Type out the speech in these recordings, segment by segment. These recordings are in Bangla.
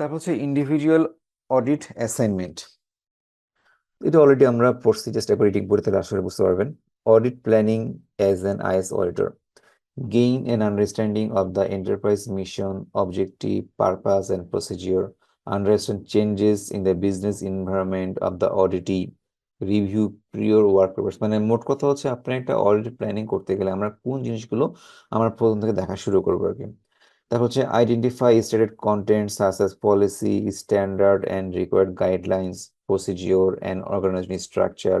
তারপর হচ্ছে ইন্ডিভিজুয়াল অডিট অ্যাসাইনমেন্ট এটা অলরেডি আমরা পড়ছি চেষ্টা করি রিডিং পড়ে আসলে বুঝতে পারবেন। Audit planning as an IS auditor gain an understanding of the enterprise mission, objective, purpose, and procedure, understand changes in the business environment of the auditee, review prior work papers মানে মোট কথা হচ্ছে আপনি একটা অডিট প্ল্যানিং করতে গেলে আমরা কোন জিনিসগুলো আমরা প্রথম থেকে দেখা শুরু করব আর কি। তারপর হচ্ছে identify stated content such as policy standard and required guidelines procedure and organization structure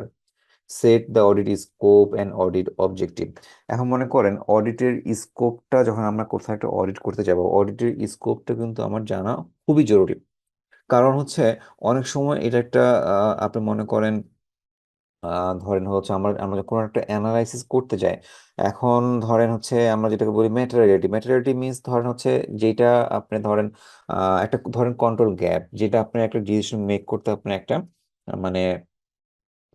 set the audit scope and audit objective এখন মনে করেন অডিটের স্কোপটা যখন আমরা কোথাও একটা অডিট করতে যাব অডিটের স্কোপটা কিন্তু আমার জানা খুবই জরুরি। কারণ হচ্ছে, অনেক সময় এটা একটা আপনি মনে করেন ধরেন হচ্ছে আমরা আমরা কোনো একটা অ্যানালাইসিস করতে যাই, এখন ধরেন হচ্ছে আমরা যেটাকে বলি ম্যাটেরিয়ালিটি ম্যাটেরিয়ালিটি মিনস ধরেন হচ্ছে যেটা আপনি ধরেন একটা ধরেন কন্ট্রোল গ্যাপ যেটা আপনি একটা ডিসিশন মেক করতে, আপনি একটা মানে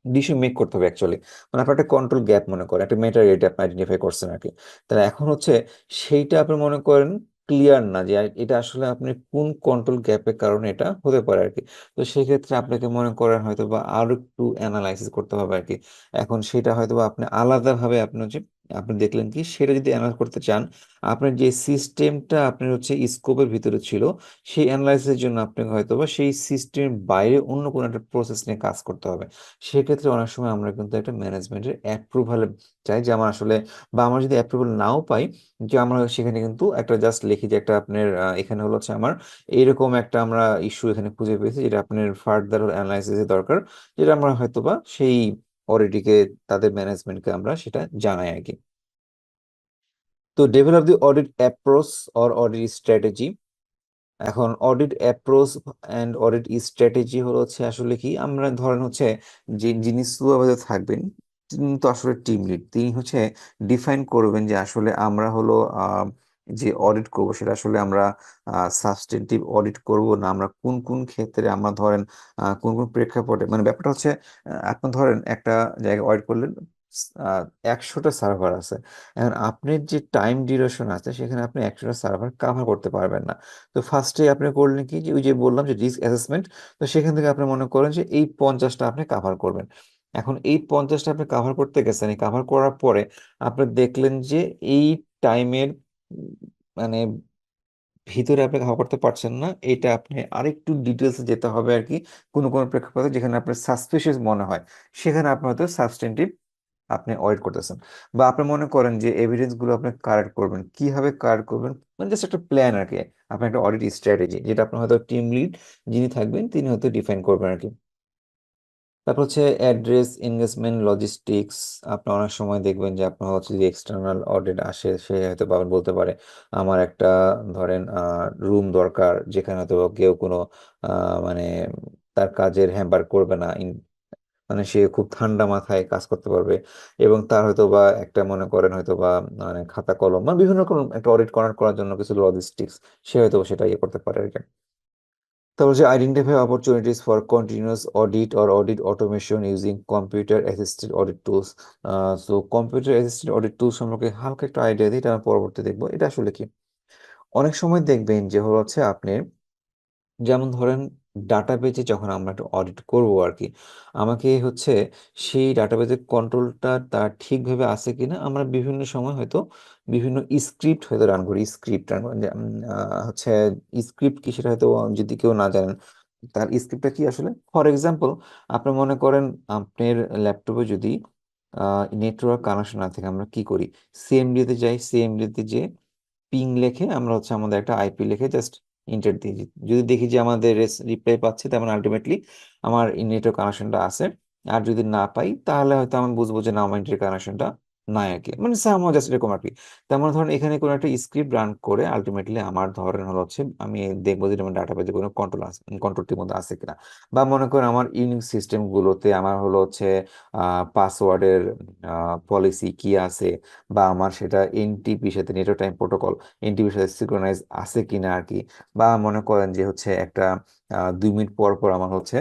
ডিসিশন মেক করতে হবে অ্যাকচুয়ালি মানে আপনার একটা কন্ট্রোল গ্যাপ মনে করেন, একটা ম্যাটেরিয়ালিটি আপনি আইডেন্টিফাই করছেন আর কি তাহলে এখন হচ্ছে সেইটা আপনি মনে করেন ক্লিয়ার না যে এটা আসলে আপনি কোন কন্ট্রোল গ্যাপের কারণে এটা হতে পারে আর কি তো সেক্ষেত্রে আপনাকে মনে করেন হয়তো বা আরও একটু অ্যানালাইসিস করতে হবে আর কি এখন সেটা হয়তো বা আপনি আলাদাভাবে আপনি হচ্ছে আপনি দেখলেন কি? সেটা যদি অ্যানালাইজ করতে চান, আপনার যে সিস্টেমটা আপনার হচ্ছে স্কোপের ভিতরে ছিল, সেই অ্যানালাইসিসের জন্য আপনাকে হয়তো বা সেই সিস্টেমের বাইরে অন্য কোনো একটা প্রসেস নিয়ে কাজ করতে হবে। সেক্ষেত্রে অনেক সময় আমরা কিন্তু একটা ম্যানেজমেন্টের অ্যাপ্রুভাল চাই যে আমার আসলে বা আমরা যদি অ্যাপ্রুভাল নাও পাই, যে আমরা সেখানে কিন্তু একটা জাস্ট লিখি যে একটা আপনার এখানে হলো হচ্ছে আমার এইরকম একটা আমরা ইস্যু এখানে খুঁজে পেয়েছি, যেটা আপনার ফার্দার অ্যানালাইসিসের দরকার, যেটা আমরা হয়তো বা সেই অডিটিকে তাদের ম্যানেজমেন্টকে আমরা সেটা জানাই আর কি তো develop the audit approach or audit strategy এখন audit approach and audit strategy হলো হচ্ছে আসলে কি, আমরা ধরেন হচ্ছে যে যিনি সুপারভাইজার থাকবেন তিনি তো আসলে টিম লিড তিনি হচ্ছে ডিফাইন করবেন যে আসলে আমরা হলো যে অডিট করব সেটা আসলে আমরা সাবস্টেন্টিভ অডিট করব না। আমরা কোন কোন ক্ষেত্রে আমরা ধরেন কোন কোন প্রেক্ষাপটে মানে ব্যাপারটা হচ্ছে আপনি ধরেন একটা জায়গায় অডিট করলেন একশোটা সার্ভার আছে। এখন আপনার যে টাইম ডিউরেশন আছে, সেখানে আপনি একশোটা সার্ভার কাভার করতে পারবেন না। তো ফার্স্টে আপনি করলেন কি? যে ওই যে বললাম যে রিস্ক অ্যাসেসমেন্ট তো সেখান থেকে আপনি মনে করেন যে এই পঞ্চাশটা আপনি কাভার করবেন। এখন এই পঞ্চাশটা আপনি কাভার করতে গেছেন, এই কাভার করার পরে আপনি দেখলেন যে এই টাইমের মানে ভিতরে আপনি কাভার করতে পারছেন না, এটা আপনি আরেকটু ডিটেলসে যেতে হবে আর কি, কোনো কোনো প্রেক্ষাপটে যেখানে আপনার সাসপিশিয়াস মনে হয়, সেখানে আপনি হয়তো সাবস্টেন্টিভ আপনি অয়েড করতেছেন। বা আপনি মনে করেন যে এভিডেন্সগুলো আপনি কারেক্ট করবেন, কীভাবে কারেক্ট করবেন মানে জাস্ট একটা প্ল্যান আর কি, আপনার একটা অডিট স্ট্র্যাটেজি যেটা আপনার হয়তো টিম লিড যিনি থাকবেন, তিনি হয়তো ডিফাইন করবেন আর কি। তারপর হচ্ছে অ্যাড্রেস এনগেজমেন্ট লজিস্টিক্স আপনার অনেক সময় দেখবেন যে আপনার হচ্ছে যদি এক্সটার্নাল অডিট আসে, সে হয়তো পাবেন বলতে পারে, আমার একটা ধরেন রুম দরকার, যেখানে হয়তো কেউ কোনো মানে তার কাজের হ্যাম্পার করবে না। মানে সে খুব ঠান্ডা মাথায় কাজ করতে পারবে এবং তার হয়তো বা একটা মনে করেন হয়তো বা মানে খাতা কলম মানে বিভিন্ন রকম একটা অডিট করার জন্য কিছু লজিস্টিক্স সে হয়তো সেটা ইয়ে করতে পারে আর কি। তারপর হচ্ছে identify opportunities for continuous audit or audit automation using computer assisted audit tools so computer assisted audit tools সম্পর্কে হালকা একটা আইডিয়া দিই এটা পরবর্তী দেখব এটা আসলে কি। অনেক সময় দেখবেন যে হচ্ছে আপনি, যেমন ধরেন ডাটাবেজে যখন আমরা একটা অডিট করব আর কি আমাকে হচ্ছে সেই ডাটাবেজের কন্ট্রোলটা তার ঠিকভাবে আছে কিনা আমরা বিভিন্ন সময় হয়তো বিভিন্ন স্ক্রিপ্ট হয়তো রান করি স্ক্রিপ্ট রান হচ্ছে স্ক্রিপ্ট কি সেটা হয়তো যদি কেউ না জানেন, তার স্ক্রিপ্টটা কি আসলে? ফর এক্সাম্পল আপনি মনে করেন আপনার ল্যাপটপে যদি নেটওয়ার্ক কানেকশন না থাকে, আমরা কি করি? সিএমডিতে যাই সিএমডিতে যে পিং লেখে, আমরা হচ্ছে আমাদের একটা আইপি লিখে জাস্ট ইন্টার দিয়ে দিই। যদি দেখি যে আমাদের রিপ্লাই পাচ্ছে তেমন আলটিমেটলি আমার নেটওয়ার্ক কানেকশনটা আছে। আর যদি না পাই, তাহলে হয়তো আমি বুঝব যে না, আমার ইন্টার কানেকশনটা নাই আর কি মানে সামহাও জাস্ট এরকম আর কি। তেমন ধরেন এখানে কোনো একটা স্ক্রিপ্ট রান করে আলটিমেটলি আমার ধরেন হলো হচ্ছে আমি দেখব যে আমার ডাটাবেজে কোনো কন্ট্রোল আছে কন্ট্রোলটির মধ্যে আছে কিনা। বা মনে করেন আমার ইউনিক সিস্টেম গুলোতে আমার হলো হচ্ছে পাসওয়ার্ডের পলিসি কি আছে? বা আমার সেটা এনটিপির সাথে নেটওয়ার্ক টাইম প্রোটোকল এনটিপির সাথে সিক্রোনাইজ আছে কিনা আর কি? বা মনে করেন যে হচ্ছে একটা দুই মিনিট পর পর আমার হচ্ছে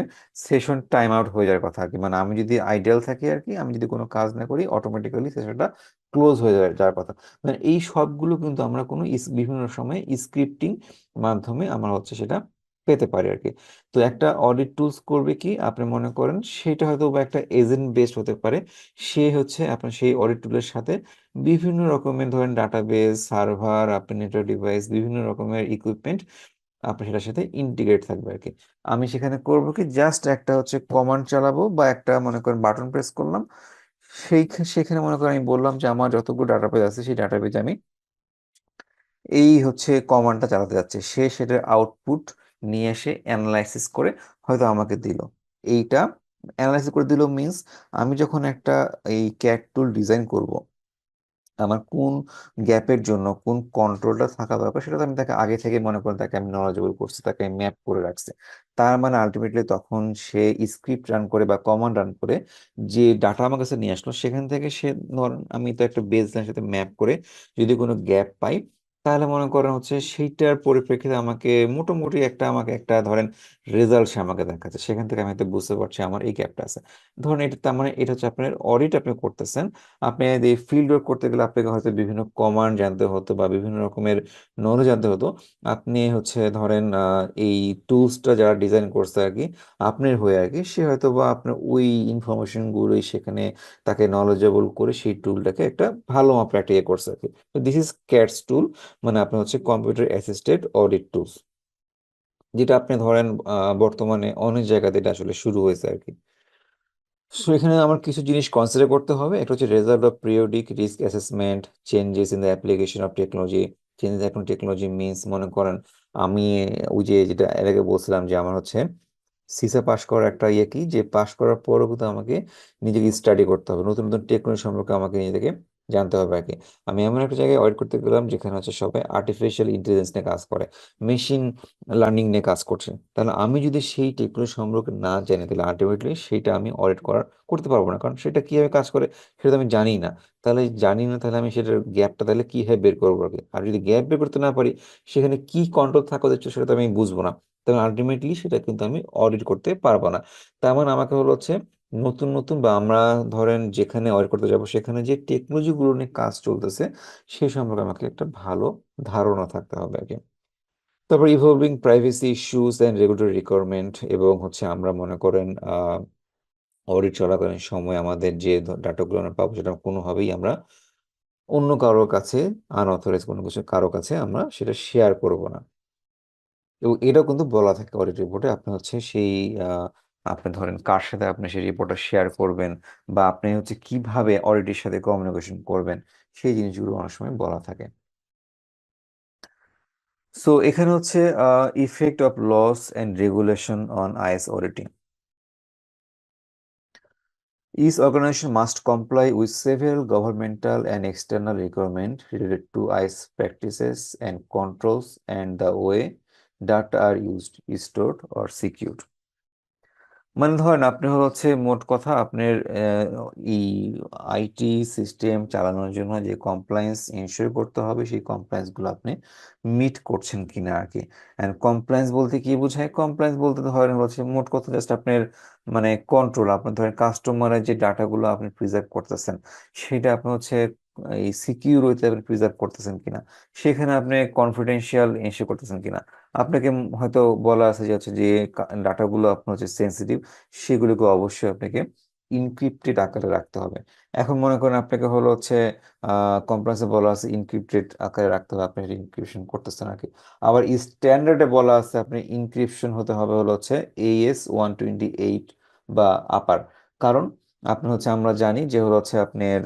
সেশন টাইম আউট হয়ে যাওয়ার কথা আর কি মানে আমি যদি আইডিয়াল থাকি আর কি আমি যদি কোনো কাজ না করি অটোমেটিক্যালি সেশনটা ক্লোজ হয়ে যায় যাওয়ার কথা। মানে এই সবগুলো কিন্তু আমরা কোনো বিভিন্ন সময় স্ক্রিপ্টিং মাধ্যমে আমরা হচ্ছে সেটা পেতে পারি আর কি তো একটা অডিট টুলস করবে কি, আপনি মনে করেন সেটা হয়তো বা একটা এজেন্ট বেসড হতে পারে। সে হচ্ছে আপনার সেই অডিট টুলের সাথে বিভিন্ন রকমের ধরেন ডাটাবেস সার্ভার আপনার নেটওয়ার্ক ডিভাইস বিভিন্ন রকমের ইকুইপমেন্ট আপনার সেটার সাথে ইন্টিগ্রেট থাকবে আর কি আমি সেখানে করব কি জাস্ট একটা হচ্ছে কমান্ড চালাবো বা একটা মনে করেন বাটন প্রেস করলাম। সেই সেখানে মনে করেন আমি বললাম যে আমার যতগুলো ডাটাবেজ আছে সেই ডাটাবেজ আমি এই হচ্ছে কমান্ডটা চালাতে যাচ্ছে। সে সেটার আউটপুট নিয়ে এসে অ্যানালাইসিস করে হয়তো আমাকে দিল। এইটা অ্যানালাইসিস করে দিল মিন্স আমি যখন একটা এই ক্যাট টুল ডিজাইন করব আমার কোন গ্যাপের জন্য, কোন কন্ট্রোলটা থাকা দরকার সেটা তো আমি তাকে আগে থেকে মনে করি, তাকে আমি নলেজেবল করছি, তাকে ম্যাপ করে রাখছি। তার মানে আলটিমেটলি তখন সে স্ক্রিপ্ট রান করে বা কমান্ড রান করে যে ডাটা আমার কাছে নিয়ে আসলো, সেখান থেকে সে ধরেন আমি তো একটা বেস লাইনের সাথে ম্যাপ করে যদি কোনো গ্যাপ পাই তাহলে মনে করেন হচ্ছে সেইটার পরিপ্রেক্ষিতে আমাকে মোটামুটি একটা, আমাকে একটা ধরেন রেজাল্ট সে আমাকে দেখাচ্ছে। সেখান থেকে আমি হয়তো বুঝতে পারছি আমার এই গ্যাপটা আছে। ধরেন এটা তার মানে এটা হচ্ছে আপনার অডিট আপনি করতেছেন। আপনি এই ফিল্ড ওয়ার্ক করতে গেলে আপনাকে হয়তো বিভিন্ন কমান্ড জানতে হতো বা বিভিন্ন রকমের নলেজ জানতে হতো। আপনি হচ্ছে ধরেন এই টুলসটা যারা ডিজাইন করছে আর কি, আপনার হয়ে আর কি, সে হয়তো বা আপনার ওই ইনফরমেশন গুলোই সেখানে তাকে নলেজেবল করে সেই টুলটাকে একটা ভালো মাপের একটা ইয়ে করছে আর কি। তো দিস ইজ ক্যাটস টুল মানে আপনার হচ্ছে কম্পিউটার অ্যাসিস্টেড অডিট টুলস যেটা আপনি ধরেন বর্তমানে অনেক জায়গাতে এটা আসলে শুরু হয়েছে আর কি সো এখানে আমার কিছু জিনিস কনসিডার করতে হবে। একটা হচ্ছে result of periodic risk assessment changes in the application of technology changes এখন টেকনোলজি মিনস মনে করেন, আমি ওই যে, যেটা এর আগে বলছিলাম যে, আমার হচ্ছে সিসা পাস করার একটা ইয়ে কি? যে পাস করার পরও কিন্তু আমাকে নিজেকে স্টাডি করতে হবে। নতুন নতুন টেকনোলজি সম্পর্কে আমাকে নিজেকে জানতে হবে আগে আমি এমন একটা জায়গায় অয়েড করতে গেলাম যেখানে হচ্ছে সবাই আর্টিফিশিয়াল ইন্টেলিজেন্স নিয়ে কাজ করে মেশিন লার্নিং নিয়ে কাজ করছে। তাহলে আমি যদি সেই টেকনোলজি সম্পর্কে না জানি, তাহলে আলটিমেটলি সেটা আমি অডিট করার, করতে পারব না। কারণ সেটা কীভাবে কাজ করে সেটা তো আমি জানি না। তাহলে জানি না, তাহলে আমি সেটার গ্যাপটা তাহলে কীভাবে বের করব আর কি আর যদি গ্যাপ বের করতে না পারি, সেখানে কি কন্ট্রোল থাকা যাচ্ছে সেটা তো আমি বুঝব না। তখন আলটিমেটলি সেটা কিন্তু আমি অডিট করতে পারব না। তার মানে আমাকে হলো হচ্ছে নতুন নতুন বা আমরা ধরেন যেখানে অডিট করতে যাব, সেখানে যে টেকনোলজি গুলো নিয়ে কাজ চলতেছে সেই সম্পর্কে আমাকে একটা ভালো ধারণা থাকতে হবে কি তারপর evolving privacy issues and regulatory requirement এবং হচ্ছে আমরা মনে করেন অডিট চলাকালীন সময় আমাদের যে ডাটাগুলো আমরা পাবো, সেটা কোনোভাবেই আমরা অন্য কারোর কাছে আনঅথরাইজ কোনো কিছু কারও কাছে আমরা সেটা শেয়ার করব না। এবং এটাও কিন্তু বলা থাকে অডিট রিপোর্টে আপনি হচ্ছে সেই আপনি ধরেন কার সাথে আপনি সেই রিপোর্টটা শেয়ার করবেন বা আপনি হচ্ছে কীভাবে অডিটের সাথে কমিউনিকেশন করবেন, সেই জিনিসগুলো অনেক সময় বলা থাকে। সো এখানে হচ্ছে effect of laws and regulation on IS auditing IS organization must comply with several governmental and external requirement related to IS practices and controls and the way data are used stored or secured মানে ধরেন আপনি হচ্ছে মোট কথা আপনার এই আইটি সিস্টেম চালানোর জন্য যে কমপ্লায়েন্স এনশিওর করতে হবে, সেই কমপ্লায়েন্সগুলো আপনি মিট করছেন কিনা আর কি এন্ড কমপ্লায়েন্স বলতে কি বোঝায়? কমপ্লায়েন্স বলতে ধরেন হচ্ছে মোট কথা জাস্ট আপনার মানে কন্ট্রোল আপনার ধরেন কাস্টমারের যে ডাটাগুলো আপনি প্রিজার্ভ করতেছেন, সেটা আপনি হচ্ছে, এই সিকিউর ওয়েতে আপনি প্রিজার্ভ করতেছেন কিনা, সেখানে আপনি কনফিডেন্সিয়াল এনশিওর করতেছেন কিনা। আপনাকে হয়তো বলা আছে যে হচ্ছে যে ডাটাগুলো আপনার হচ্ছে সেন্সিটিভ সেগুলোকে অবশ্যই আপনাকে ইনক্রিপ্টেড আকারে রাখতে হবে। এখন মনে করেন আপনাকে হলো হচ্ছে কমপ্লেন্সে বলা আছে ইনক্রিপ্টেড আকারে রাখতে হবে, আপনি ইনক্রিপশন করতেছেন আর কি আবার স্ট্যান্ডার্ডে বলা আছে, আপনি ইনক্রিপশন হতে হবে হলো হচ্ছে এএস ওয়ান টোয়েন্টি এইট বা আপার কারণ আপনি হচ্ছে আমরা জানি যে হলো হচ্ছে আপনার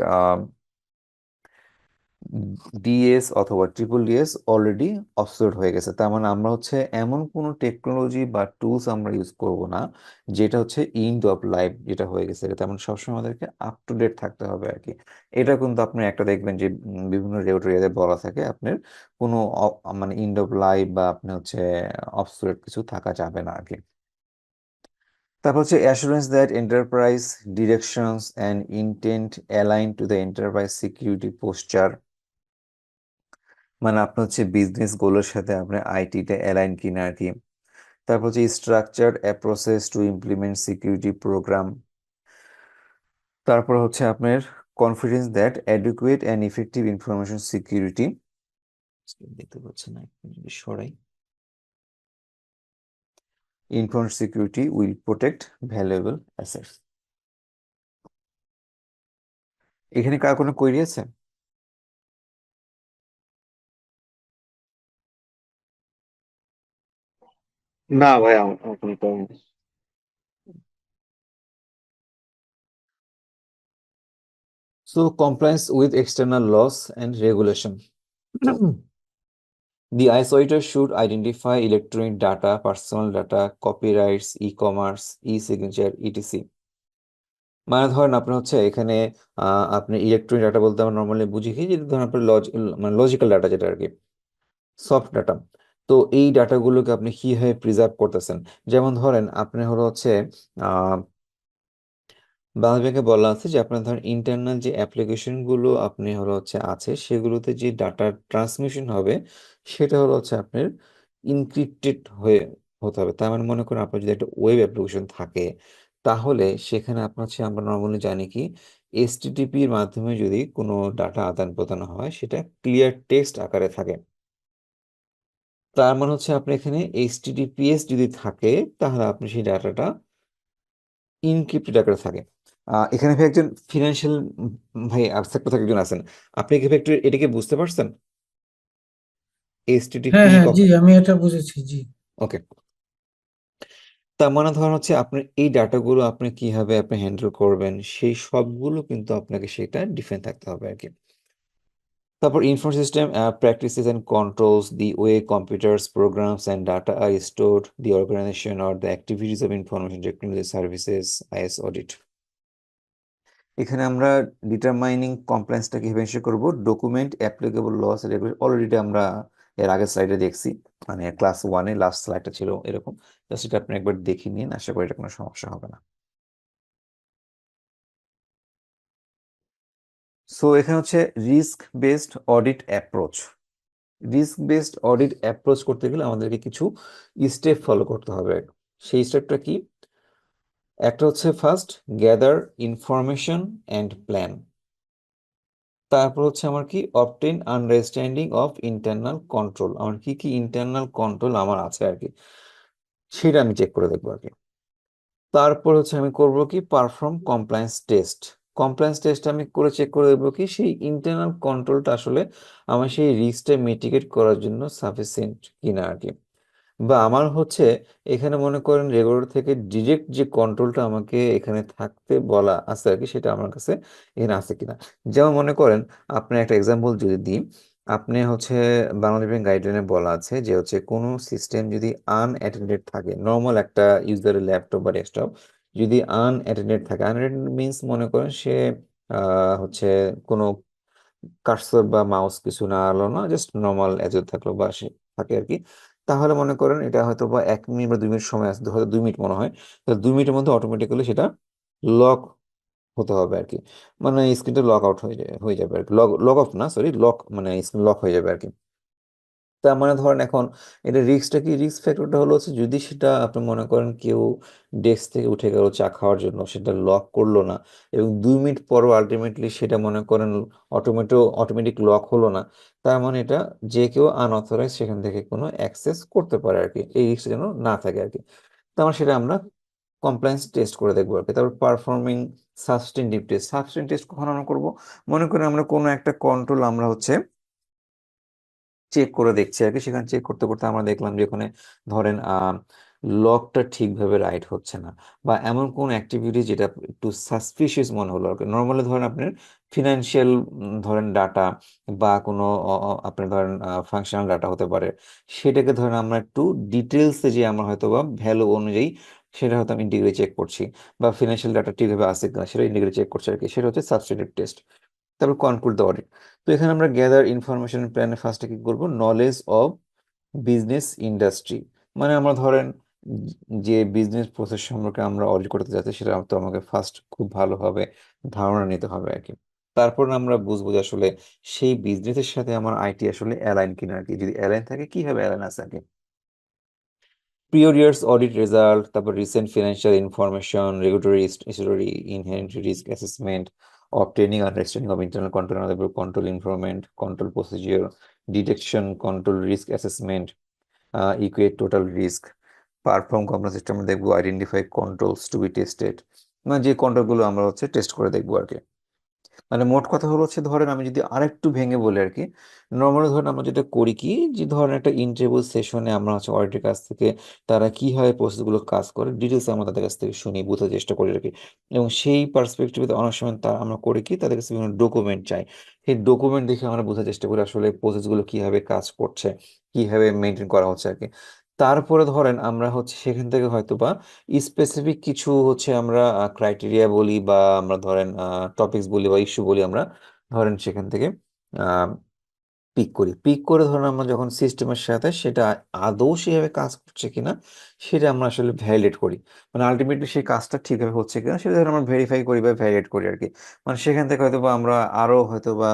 ডিএস অথবা ট্রিপল ডিএস অলরেডি অবসোলড হয়ে গেছে। তার মানে আমরা হচ্ছে এমন কোনো টেকনোলজি বা টুলস আমরা ইউজ করব না, যেটা হচ্ছে ইন্ড অফ লাইফ যেটা হয়ে গেছে। তেমন সবসময় আমাদেরকে আপ টু ডেট থাকতে হবে আর কি। এটা কিন্তু আপনি একটা দেখবেন যে বিভিন্ন রেগুলেটরিয়াতে বলা থাকে, আপনার কোনো মানে ইন্ড অফ লাইফ বা আপনি হচ্ছে অবসোলেট কিছু থাকা যাবে না আর কি। তারপর হচ্ছে assurance that enterprise directions and intent align to the enterprise security posture মানে আপনার হচ্ছে বিজনেস গোলের সাথে আপনার আইটিটা অ্যালাইন কিনা আর কি। তারপর হচ্ছে structure process to implement security program তারপর হচ্ছে আপনার confidence that adequate and effective information security দেখতে পাচ্ছেন সরাই। Information security will protect valuable assets এখানে কার কোনো কোয়েরি আছে? না ভাই এখন তো so compliance with external laws and regulation the IS auditor should identify electronic data personal data copyrights e commerce e signature ETC মানে ধরেন আপনি হচ্ছে এখানে আপনি ইলেকট্রনিক ডাটা বলতে আমরা নর্মালি বুঝি কি? যেটা ধরেন আপনার লজ মানে লজিক্যাল ডাটা যেটা আর কি সফট ডাটা তো এই ডাটাগুলোকে আপনি কীভাবে প্রিজার্ভ করতেছেন? যেমন ধরেন, আপনি হলো হচ্ছে আহ বাংলা আছে যে আপনার ধরেন ইন্টারনাল যে অ্যাপ্লিকেশনগুলো আপনি হলো হচ্ছে আছে, সেগুলোতে যে ডাটা ট্রান্সমিশন হবে, সেটা হলো হচ্ছে আপনার ইনক্রিপ্টেড হয়ে হতে হবে। তার মানে মনে করেন আপনার যদি একটা ওয়েব অ্যাপ্লিকেশন থাকে, তাহলে সেখানে আপনার হচ্ছে আমরা নর্মালি জানি কি এসটিটিপি এর মাধ্যমে যদি কোনো ডাটা আদান প্রদান হয়, সেটা ক্লিয়ার টেক্সট আকারে থাকে। তার মানে হচ্ছে আপনি এখানে এইচটিটিপিএস যদি থাকে তাহলে আপনি সেই ডাটাটা ইনক্রিপ্টেড আকারে থাকে। এখানে ভাই একজন ফিনান্সিয়াল ভাই সেক্টর থেকে একজন আছেন। আপনি কি একটু এটাকে বুঝতে পারছেন? হ্যাঁ এইচটিটিপি হ্যাঁ জি আমি এটা বুঝেছি জি। ওকে। তার মানে ধরেন হচ্ছে আপনার এই ডাটাগুলো আপনি কীভাবে আপনি হ্যান্ডেল করবেন সেই সবগুলো কিন্তু আপনাকে সেটা ডিফাইন থাকতে হবে আর কি। তারপর information system practices and controls the way computers programs and data are stored the organization or the activities of information technology services IS audit এখানে আমরা ডিটারমাইনিং কমপ্লায়েন্সটা কীভাবে এনশিওর করব document applicable laws regulation already আমরা এর আগের স্লাইডে দেখছি। মানে ক্লাস ওয়ানে লাস্ট স্লাইডটা ছিল এরকম। জাস্ট এটা আপনি একবার দেখে নিন, আশা করি এটা কোনো সমস্যা হবে না। সো এখানে হচ্ছে risk based audit approach risk based audit approach করতে গেলে আমাদেরকে কিছু স্টেপ ফলো করতে হবে। সেই স্টেপটা কি? একটা হচ্ছে first gather information and plan তারপর হচ্ছে আমার কি? Obtain understanding of internal control আমার কি কি ইন্টারনাল কন্ট্রোল আমার আছে আর কি? সেটা আমি চেক করে দেখব আর কি। তারপর হচ্ছে আমি করব কি? Perform compliance test compliance test আমি করে চেক করে দেবো কি সেই ইন্টারনাল কন্ট্রোলটা আসলে আমার সেই রিস্কটা মিটিগেট করার জন্য সাফিসিয়েন্ট কিনা আর কি। বা আমার হচ্ছে এখানে মনে করেন রেগুলার থেকে ডিরেক্ট যে কন্ট্রোলটা আমাকে এখানে থাকতে বলা আছে আর কি সেটা আমার কাছে এখানে আছে কিনা। যেমন মনে করেন আপনি একটা এক্সাম্পল যদি দিই, আপনি হচ্ছে বাংলাদেশ ব্যাংক গাইডলাইনে বলা আছে যে হচ্ছে কোনো সিস্টেম যদি আনঅ্যাটেন্ডেড থাকে নর্মাল একটা ইউজারের ল্যাপটপ বা ডেস্কটপ যদি আনঅ্যাটেন্ডেড থাকে আনঅ্যাটেন্ডেড মিনস মনে করেন সে হচ্ছে কোনো কার্সর বা মাউস কিছু না আলো না জাস্ট নর্মাল অ্যাজের থাকল বা সে থাকে আর কি, তাহলে মনে করেন এটা হয়তো বা এক মিনিট বা দুই মিনিট সময় আসতে হয়তো দুই মিনিট মনে হয়, তো দুই মিনিটের মধ্যে অটোমেটিক্যালি সেটা লক হতে হবে আর কি মানে স্ক্রিনটা লক আউট হয়ে যাবে হয়ে যাবে আর কি লক লক অফ না সরি লক মানে স্ক্রিন লক হয়ে যাবে আর কি। তার মানে ধরেন এখন এটা রিস্কটা কি? রিস্ক ফ্যাক্টরটা হলো হচ্ছে যদি সেটা আপনি মনে করেন কেউ ডেস্ক থেকে উঠে গেল চা খাওয়ার জন্য, সেটা লক করল না এবং দুই মিনিট পরও আলটিমেটলি সেটা মনে করেন অটোমেটো অটোমেটিক লক হলো না, তার মানে এটা যে কেউ আনঅথরাইজ সেখান থেকে কোনো অ্যাক্সেস করতে পারে আর কি এই রিস্কটা যেন না থাকে আর কি তার মানে সেটা আমরা কমপ্লায়েন্স টেস্ট করে দেখব আর কি তারপর performing substantive test substantive test কখন আমরা করব? মনে করেন আমরা কোনো একটা কন্ট্রোল আমরা হচ্ছে চেক করে দেখছি আর কি সেখানে চেক করতে করতে আমরা দেখলাম যে ওখানে ধরেন লকটা ঠিকভাবে রাইট হচ্ছে না বা এমন কোন অ্যাক্টিভিটি যেটা একটু সাসপিশিয়াস মনে হলো আর কি নর্মালি ধরেন আপনার ফিনান্সিয়াল ধরেন ডাটা বা কোনো আপনার ধরেন ফাংশনাল ডাটা হতে পারে। সেটাকে ধরেন আমরা একটু ডিটেলসে যে আমরা হয়তো বা ভ্যালু অনুযায়ী সেটা হয়তো আমি ইন্টিগ্রেট চেক করছি বা ফিনান্সিয়াল ডাটা ঠিকভাবে আসে কিনা সেটা ইন্টিগ্রেট চেক করছি আর কি সেটা হচ্ছে সাবস্টিটিউট টেস্ট তারপর কনক্লুড দ্য অডিট তো এখানে আমরা গ্যাদার ইনফরমেশন প্ল্যানে ফার্স্টে কি করব? নলেজ অফ বিজনেস ইন্ডাস্ট্রি মানে আমরা ধরেন যে বিজনেস প্রসেস সম্পর্কে আমরা অডিট করতে যাচ্ছি, সেটা তো আমাকে ফার্স্ট খুব ভালোভাবে ধারণা নিতে হবে আর কি। তারপর আমরা বুঝব যে আসলে সেই বিজনেসের সাথে আমার আইটি আসলে অ্যালাইন কিনা আর কি। যদি অ্যালাইন থাকে, কীভাবে অ্যালাইন আছে আর কি? প্রিয় ইয়ার্স অডিট রেজাল্ট তারপর recent financial information regulatory statutory inherent risk assessment obtaining understanding of internal control and other control improvement, control procedure, detection, control risk assessment, uh, equate total risk, perform control system দেখব identify controls to be tested মানে যে কন্ট্রোলগুলো আমরা হচ্ছে টেস্ট করে দেখব আর কি মানে মোট কথা হলো হচ্ছে ধরেন আমি যদি আরেকটু ভেঙে বলি আর কি নর্মালি ধরেন আমরা যেটা করি কি, যে ধরেন একটা ইন্টারভিউ সেশনে আমরা হচ্ছে অডিটের কাছ থেকে তারা কীভাবে প্রসেসগুলো কাজ করে ডিটেলস আমরা তাদের কাছ থেকে শুনি, বোঝার চেষ্টা করি আর কি এবং সেই পার্সপেক্টিভে অনেক সময় তারা আমরা করি কি, তাদের কাছে বিভিন্ন ডকুমেন্ট চাই। সেই ডকুমেন্ট দেখে আমরা বোঝার চেষ্টা করি আসলে প্রসেসগুলো কীভাবে কাজ করছে, কীভাবে মেনটেন করা হচ্ছে আর কি তারপরে ধরেন আমরা হচ্ছে সেখান থেকে হয়তো বা স্পেসিফিক কিছু হচ্ছে আমরা ক্রাইটেরিয়া বলি বা আমরা ধরেন টপিকস বলি বা ইস্যু বলি আমরা, ধরেন সেখান থেকে পিক করি। পিক করে ধরেন আমরা যখন সিস্টেমের সাথে সেটা আদৌ সেভাবে কাজ করছে কিনা, সেটা আমরা আসলে ভ্যালিডেট করি। মানে আলটিমেটলি সেই কাজটা ঠিকভাবে হচ্ছে কিনা, সেটা ধরেন আমরা ভেরিফাই করি বা ভ্যালিডেট করি আর কি মানে সেখান থেকে হয়তো বা আমরা আরও হয়তো বা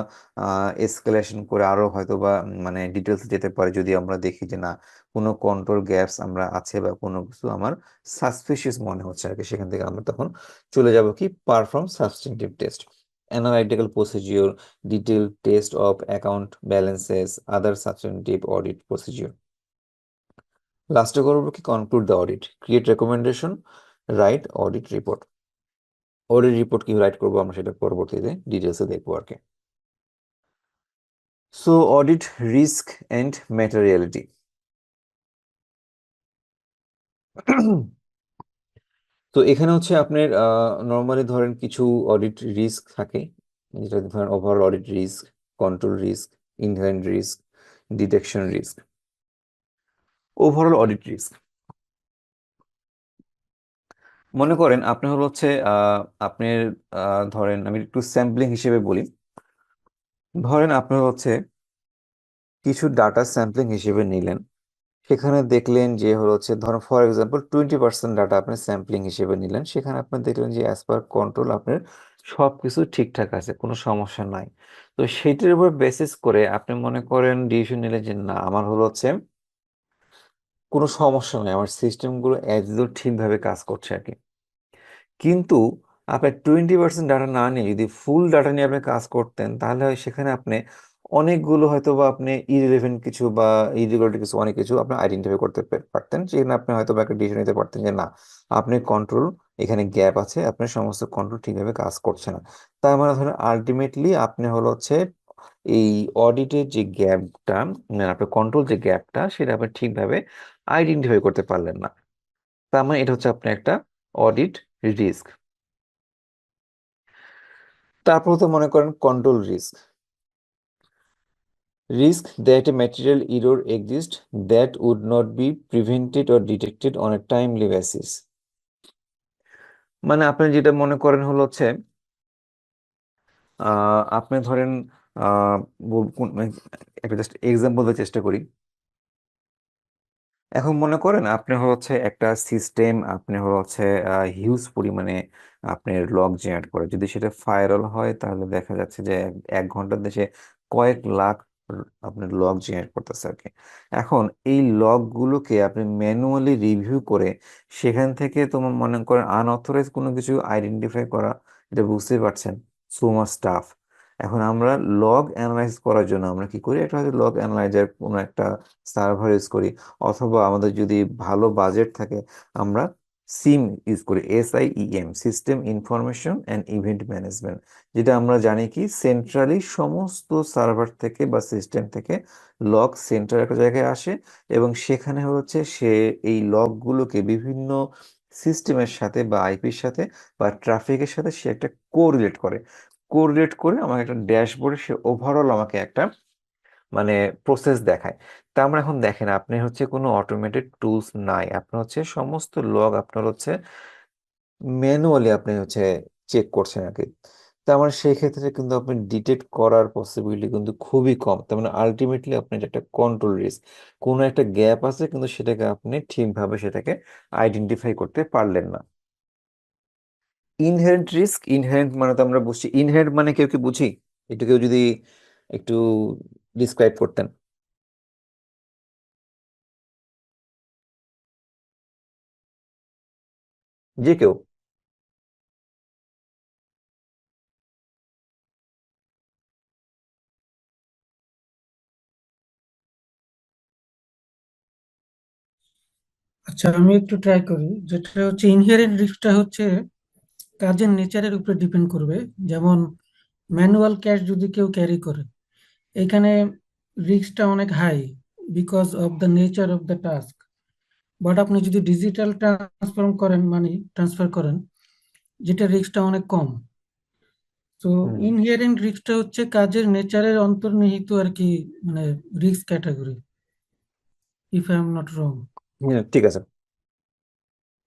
এসকেলেশন করে আরও হয়তো বা মানে ডিটেলস যেতে পারি। যদি আমরা দেখি যে না, কোনো কন্ট্রোল গ্যাপস আমরা আছে বা কোনো কিছু আমার সাসপিশিয়াস মনে হচ্ছে আর কি সেখান থেকে আমরা তখন চলে যাব কি perform substantive test analytical procedure, detailed test of account balances, other substantive audit procedure. লাস্টে করব কি? Conclude the audit create recommendation write audit report audit report কি রাইট করব আমরা সেটা পরবর্তীতে ডিটেলসে দেখব আর কি. So audit risk and materiality তো এখানে হচ্ছে আপনার নর্মালি ধরেন কিছু অডিট রিস্ক থাকে, যেটা ধরেন overall audit risk control risk inherent risk detection risk overall audit risk মনে করেন আপনি হলো হচ্ছে আপনার ধরেন আমি একটু স্যাম্পলিং হিসেবে বলি। ধরেন আপনার হচ্ছে কিছু ডাটা স্যাম্পলিং হিসেবে নিলেন। সেখানে দেখলেন যে হচ্ছে ধরুন for example twenty percent data আপনি স্যাম্পলিং হিসেবে নিলেন। সেখানে আপনি দেখলেন যে অ্যাজ পার কন্ট্রোল আপনার সব কিছু ঠিকঠাক আছে, কোনো সমস্যা নাই। তো সেইটার উপর বেসিস করে আপনি মনে করেন ডিসিশন নিলেন যে না, আমার হলো হচ্ছে কোনো সমস্যা নেই, আমার সিস্টেমগুলো অ্যাজ ঠিকভাবে কাজ করছে আর কি। কিন্তু আপনার টোয়েন্টি পার্সেন্ট ডাটা না নিয়ে যদি ফুল ডাটা নিয়ে আপনি কাজ করতেন, তাহলে সেখানে আপনি অনেকগুলো হয়তো বা আপনি ইরিলেভেন্ট কিছু বা ইরেগুলারিটি কিছু, অনেক কিছু আপনি আইডেন্টিফাই করতে পারতেন। সেখানে আপনি হয়তো বা একটা ডিসিশন নিতে পারতেন যে, না, আপনি কন্ট্রোল এখানে গ্যাপ আছে আপনার সমস্ত কন্ট্রোল ঠিকভাবে কাজ করছে না। তার মানে ধরেন আলটিমেটলি আপনি হলো হচ্ছে এই অডিটের যে গ্যাপটা মানে আপনার কন্ট্রোল যে গ্যাপটা সেটা আপনি ঠিকভাবে আইডেন্টিফাই করতে পারলেন না। তার মানে এটা হচ্ছে আপনার একটা অডিট রিস্ক তারপর তো মনে করেন control risk risk that a material error exists that would not be prevented or detected on a timely basis. মানে আপনি যেটা মনে করেন হলো হচ্ছে আপনি ধরেন বল- মানে জাস্ট এক্সাম্পল দেওয়ার চেষ্টা করি। এখন মনে করেন আপনি হচ্ছে একটা সিস্টেম আপনি হচ্ছে হিউজ পরিমাণে আপনার লগ জেনারেট করে। যদি সেটা ভাইরাল হয় তাহলে দেখা যাচ্ছে যে এক ঘণ্টার দেশে কয়েক লাখ আপনার লগ জেনারেট করতেছে আর কি এখন এই লগগুলোকে আপনি ম্যানুয়ালি রিভিউ করে সেখান থেকে তোমার মনে করেন আনঅথরাইজ কোনো কিছু আইডেন্টিফাই করা, এটা বুঝতেই পারছেন সো মাচ স্টাফ এখন আমরা লগ অ্যানালাইজ করার জন্য আমরা কি করি? একটা হয়তো লগ অ্যানালাইজার কোনো একটা সার্ভার ইউজ করি, অথবা আমাদের যদি ভালো বাজেট থাকে, আমরা সিম ইউজ করি S I M system information and event management যেটা আমরা জানি কি সেন্ট্রালি সমস্ত সার্ভার থেকে বা সিস্টেম থেকে লগ সেন্টার একটা জায়গায় আসে এবং সেখানে হচ্ছে সে এই লগগুলোকে বিভিন্ন সিস্টেমের সাথে বা আইপির সাথে বা ট্রাফিকের সাথে সে একটা কোরিলেট করে। কোরিলেট করে আমাকে একটা ড্যাশবোর্ডে সে ওভারঅল আমাকে একটা মানে প্রসেস দেখায়। তা আমরা এখন দেখেন, আপনি হচ্ছে কোনো অটোমেটেড টুলস নাই। আপনার হচ্ছে সমস্ত লগ আপনার হচ্ছে ম্যানুয়ালি আপনি হচ্ছে চেক করছেন আর কি তার মানে সেই ক্ষেত্রে কিন্তু আপনি ডিটেক্ট করার পসিবিলিটি কিন্তু খুবই কম। তার মানে আলটিমেটলি আপনি একটা কন্ট্রোল রিস্ক কোনো একটা গ্যাপ আছে কিন্তু সেটাকে আপনি ঠিকভাবে সেটাকে আইডেন্টিফাই করতে পারলেন না। ইনহেরেন্ট রিস্ক ইনহেরেন্ট মানে তো আমরা বুঝছি। ইনহেরেন্ট মানে কেউ কি বুঝি? একটু কেউ যদি একটু ডিসক্রাইব করতেন। যে কেউ। আচ্ছা আমি একটু ট্রাই করি। যেটা হচ্ছে ইনহেরেন্ট রিস্কটা হচ্ছে কাজের নেচারের উপরে ডিপেন্ড করবে। যেমন ম্যানুয়াল ক্যাশ যদি কেউ ক্যারি করে, এখানে রিস্কটা অনেক high because of the nature of the task but আপনি যদি ডিজিটাল ট্রান্সফার করেন মানে ট্রান্সফার করেন যেটা রিস্কটা অনেক কম। তো হুম। ইনহেরেন্ট রিস্কটা হচ্ছে কাজের নেচারের অন্তর্নিহিত আর কি মানে risk category if I'm not wrong ঠিক আছে।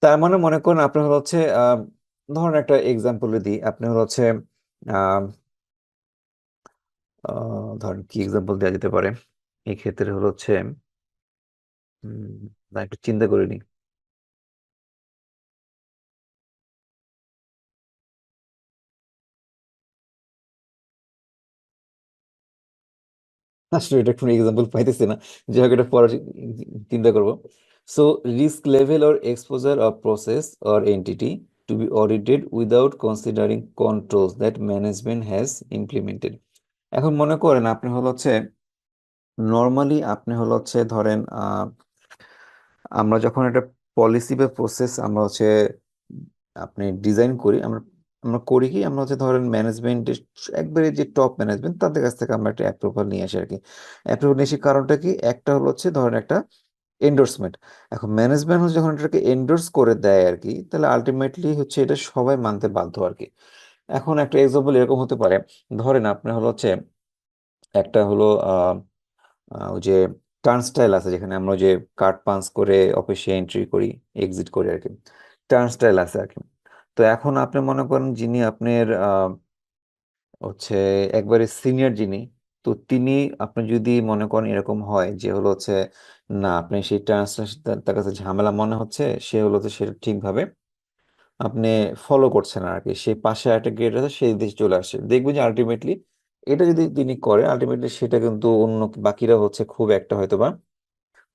তার মানে মনে করুন আপনার হলো হচ্ছে ধরুন একটা এক্সাম্পল দিই। আপনি হচ্ছে ধরেন কি এক্সাম্পল দেওয়া যেতে পারে? এই ক্ষেত্রে হলো হচ্ছে না, একটু চিন্তা করে নিই। আসলে এটা কোনো এক্সাম্পল পাইতেছি না। হোক, এটা পরে চিন্তা so risk level or exposure of process or entity to be audited without considering controls that management has implemented এখন মনে করেন, আপনি হলো হচ্ছে নর্মালি আপনি হলো হচ্ছে, ধরেন আমরা যখন একটা পলিসি বা প্রসেস আমরা হচ্ছে আপনি ডিজাইন করি, আমরা আমরা করি কি, আমরা হচ্ছে ধরেন ম্যানেজমেন্টের একবারে যে টপ ম্যানেজমেন্ট তাদের কাছ থেকে আমরা একটা অ্যাপ্রুভাল নিয়ে আসি আর কি অ্যাপ্রুভাল নিয়ে আসার কারণটা কি? একটা হলো হচ্ছে ধরেন একটা এন্ডোর্সমেন্ট এখন ম্যানেজমেন্ট হচ্ছে যখন এটাকে এন্ডোর্স করে দেয় আর কি তাহলে আলটিমেটলি হচ্ছে এটা সবাই মানতে বাধ্য আর কি এখন একটা এক্সাম্পল এরকম হতে পারে। ধরেন আপনি হলো হচ্ছে একটা হলো ওই যে টার্নস্টাইল আছে, যেখানে আমরা যে কার্ড পাঞ্চ করে অফিসে এন্ট্রি করি এক্সিট করি আর কি। টার্নস্টাইল আছে আর কি। তো এখন আপনি মনে করেন যিনি আপনার হচ্ছে একবারে সিনিয়র যিনি, তো তিনি আপনি যদি মনে করেন এরকম হয় যে হলো হচ্ছে, না, আপনি সেই টার্নস্টাইল তার কাছে ঝামেলা মনে হচ্ছে, সে হলো হচ্ছে সেটা ঠিকভাবে আপনি ফলো করছেন আর কি। সেই পাশে একটা গেট আছে, সেই দিকে চলে আসছে। দেখবেন যে আলটিমেটলি এটা যদি তিনি করে আলটিমেটলি সেটা কিন্তু অন্য বাকিরা হচ্ছে খুব একটা হয়তো বা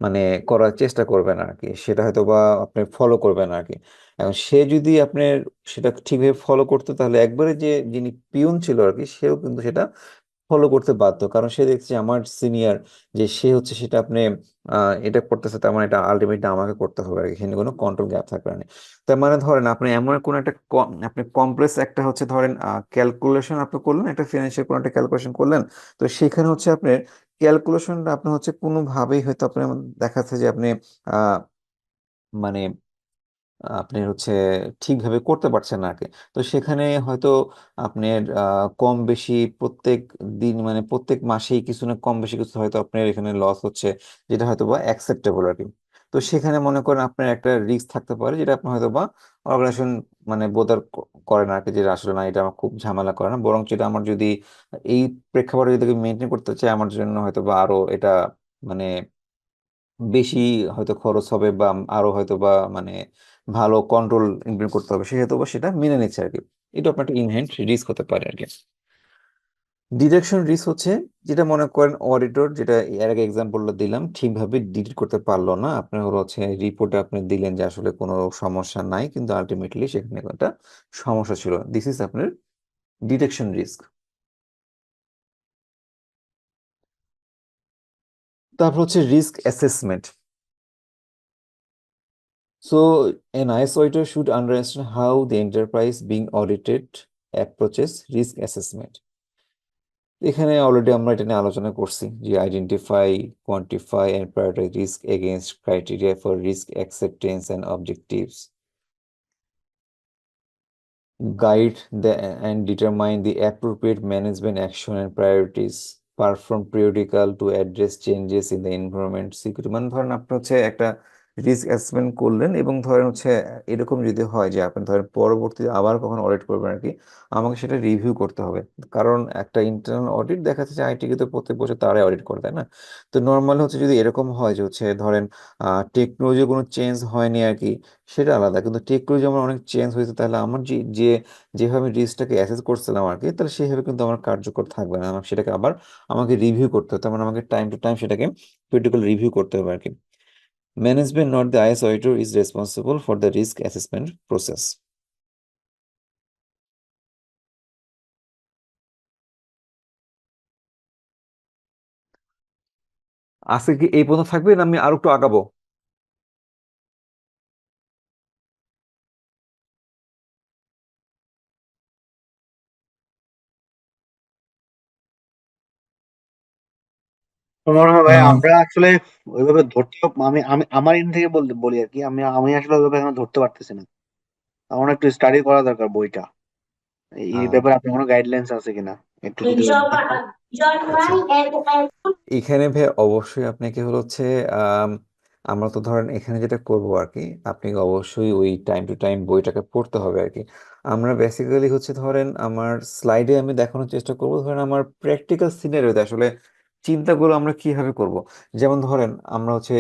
মানে করার চেষ্টা করবেন আর কি সেটা হয়তো বা আপনি ফলো করবেন আর কি এখন সে যদি আপনার সেটা ঠিকভাবে ফলো করতো, তাহলে একবারে যে যিনি পিয়ন ছিল আর কি সেও কিন্তু সেটা ফলো করতে বাধ্য। কারণ সে দেখছে আমার সিনিয়র যে সে হচ্ছে সেটা আপনি এটা করতেছে, তার মানে এটা আলটিমেটলি আমাকে করতে হবে আর কি। সেখানে কোনো কন্ট্রোল গ্যাপ থাকবে না। তার মানে ধরেন আপনি এমন কোনো একটা আপনি কমপ্লেক্স একটা হচ্ছে ধরেন ক্যালকুলেশন আপনি করলেন, একটা ফিনান্সিয়াল কোনো একটা ক্যালকুলেশন করলেন, তো সেখানে হচ্ছে আপনার ক্যালকুলেশনটা আপনি হচ্ছে কোনোভাবেই হয়তো আপনার দেখা যাচ্ছে যে আপনি মানে আপনি হচ্ছে ঠিকভাবে করতে পারছেন না আরকি। তো সেখানে হয়তো আপনার কম বেশি প্রত্যেক দিন মানে প্রত্যেক মাসেই কিছু না কম বেশি কিছু হয়তো আপনার এখানে লস হচ্ছে, যেটা হয়তো বা অ্যাকসেপ্টেবল আর কি তো সেখানে মনে করেন আপনার একটা রিস্ক থাকতে পারে, যেটা আপনি হয়তো বা অর্গানাইজেশন মানে বোদার করে না আর কি যেটা আসলে না, এটা আমার খুব ঝামেলা করে না বরং যেটা আমার যদি, এই প্রেক্ষাপটে যদি মেনটেন করতে চাই, আমার জন্য হয়তো বা আরও এটা মানে বেশি হয়তো খরচ হবে বা আরও হয়তো বা মানে ভালো কন্ট্রোল ইমপ্লিমেন্ট করতে হবে, সেহেতু সেটা মেনে নিচ্ছে আর কি। এটা আপনার একটা ইনহেন্ট রিস্ক হতে পারে আর কি। ডিডাকশন রিস্ক হচ্ছে যেটা মনে করেন অডিটর যেটা এর আগে এক্সাম্পলটা দিলাম, ঠিকভাবে ডিটেক্ট করতে পারল না। আপনার হলো হচ্ছে রিপোর্টে আপনি দিলেন যে আসলে কোনো সমস্যা নাই, কিন্তু আলটিমেটলি সেখানে একটা সমস্যা ছিল। দিস ইজ আপনার ডিটেকশন রিস্ক তারপর হচ্ছে risk assessment So, an IS auditor should understand how the enterprise being audited approaches risk assessment. এখানে অলরেডি আমরা এটা নিয়ে আলোচনা করছি যে identify quantify and prioritise risk against criteria for risk acceptance and objectives guide the and determine the appropriate management action and priorities perform periodical to address changes in the environment security মানে ধরেন আপনি হচ্ছে একটা রিস্ক অ্যাসেসমেন্ট করলেন এবং ধরেন হচ্ছে এরকম যদি হয় যে আপনি ধরেন পরবর্তীতে আবার কখন অডিট করবেন আর কি আমাকে সেটা রিভিউ করতে হবে। কারণ একটা ইন্টারনাল অডিট দেখা যাচ্ছে যে আইটি কে তো প্রত্যেক বছর তারাই অডিট করে, তাই না? তো নর্মালি হচ্ছে যদি এরকম হয় যে হচ্ছে ধরেন টেকনোলজি কোনো চেঞ্জ হয়নি আর কি সেটা আলাদা। কিন্তু টেকনোলজি আমার অনেক চেঞ্জ হয়েছে, তাহলে আমার যে যে, যেভাবে রিস্কটাকে অ্যাসেস করছিলাম আর কি তাহলে সেইভাবে কিন্তু আমার কার্যকর থাকবে না। সেটাকে আবার আমাকে রিভিউ করতে হবে, তার মানে আমাকে টাইম টু টাইম সেটাকে ক্রিটিক্যাল রিভিউ করতে হবে আর কি management not the IS auditor, is responsible for the risk assessment process. আজকে কি এই পর্যন্ত থাকবে না আমি আরও একটু আগাবো ভাই আমরা আসলে ওইভাবে ধরতে আমি আমি আমার এন্ড থেকে বলতে বলি আর কি আমি আমি আসলে ওইভাবে এখন ধরতে পারতেছি না। আমার একটু স্টাডি করা দরকার বইটা। এই এই ব্যাপারে আপনার কোনো গাইডলাইন্স আছে কিনা? একটু যদি আচ্ছা এখানে ভাই অবশ্যই আপনাকে হলো হচ্ছে আম, আমরা তো ধরেন এখানে যেটা করব আর কি আপনি অবশ্যই ওই টাইম টু টাইম বইটাকে পড়তে হবে আর কি। আমরা বেসিক্যালি হচ্ছে ধরেন আমার স্লাইডে আমি দেখানোর চেষ্টা করব ধরেন আমার প্র্যাকটিক্যাল সিনারিওতে আসলে চিন্তাগুলো আমরা কীভাবে করব? যেমন ধরেন, আমরা হচ্ছে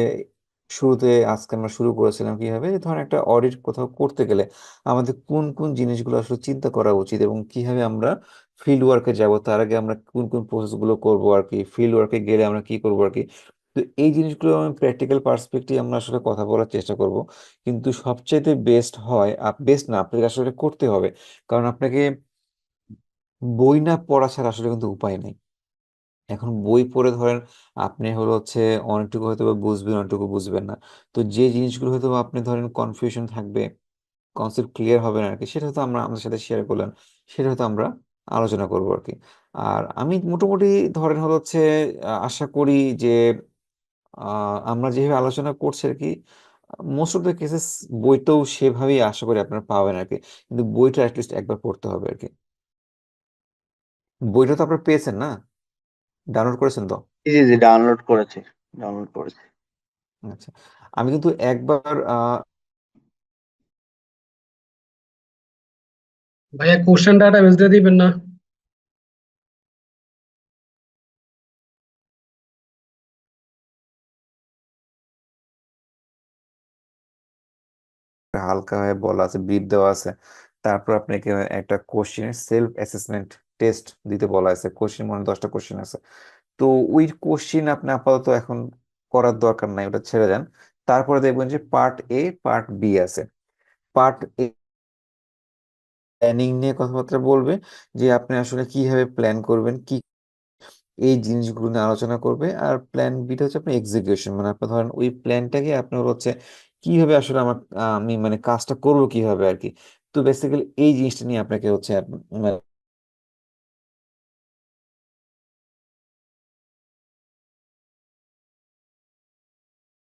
শুরুতে, আজকে আমরা শুরু করেছিলাম কীভাবে? যে ধরেন একটা অডিট কোথাও করতে গেলে আমাদের কোন কোন জিনিসগুলো আসলে চিন্তা করা উচিত এবং কীভাবে আমরা ফিল্ড ওয়ার্কে যাব? তার আগে আমরা কোন কোন প্রসেসগুলো করব আর কি? ফিল্ড ওয়ার্কে গেলে আমরা কি করব আর কি? তো এই জিনিসগুলো আমি প্র্যাকটিক্যাল পার্সপেক্টিভ আমরা আসলে কথা বলার চেষ্টা করব। কিন্তু সবচাইতে বেস্ট হয় বেস্ট না, আপনাকে আসলে করতে হবে। কারণ আপনাকে বই না পড়া ছাড়া আসলে কিন্তু উপায় নেই। এখন বই পড়ে ধরেন আপনি হলো হচ্ছে অনেকটুকু হয়তো বা বুঝবেন অনেকটুকু বুঝবেন না। তো যে জিনিসগুলো হয়তো বা আপনি ধরেন কনফিউশন থাকবে কনসেপ্ট ক্লিয়ার হবে না আর কি সেটা হয়তো আমরা আমাদের সাথে শেয়ার করলেন সেটা হয়তো আমরা আলোচনা করব আর কি আর আমি মোটামুটি ধরেন হলো হচ্ছে আহ, আশা করি যে আহ, আমরা যেভাবে আলোচনা করছি আর কি মোস্ট অফ দ্য কেসেস বইটাও সেভাবেই আশা করি আপনারা পাবেন আর কি কিন্তু বইটা অ্যাটলিস্ট একবার পড়তে হবে আর কি বইটা তো আপনারা পেয়েছেন না? ডাউনলোড করেছেন তো? জি জি জি ডাউনলোড করেছি ডাউনলোড করেছি। আচ্ছা আমি কিন্তু একবার আহ, ভাইয়া কোশ্চেন ডাটাবেস দিয়ে দিবেন না। হালকা হয়ে বলা আছে ব্রিফ দেওয়া আছে। তারপর আপনাকে একটা কোশ্চেন সেলফ অ্যাসেসমেন্ট টেস্ট দিতে বলা আছে কোশ্চেন মনে দশটা কোশ্চেন আছে। তো ওই কোশ্চেন আপনি আপাতত এখন করার দরকার নাই, ওটা ছেড়ে দেন। তারপরে দেখবেন যে পার্ট এ পার্ট বি আছে। পার্ট এ প্ল্যানিং নিয়ে কথাবার্তা বলবে, যে আপনি আসলে কীভাবে প্ল্যান করবেন, কি এই জিনিসগুলো নিয়ে আলোচনা করবে। আর প্ল্যান বিটা হচ্ছে আপনার এক্সিকিউশন মানে আপনি ধরেন ওই প্ল্যানটাকে আপনার হচ্ছে কীভাবে আসলে আমার, আমি মানে কাজটা করব কীভাবে আর কি। তো বেসিক্যালি এই জিনিসটা নিয়ে আপনাকে হচ্ছে মানে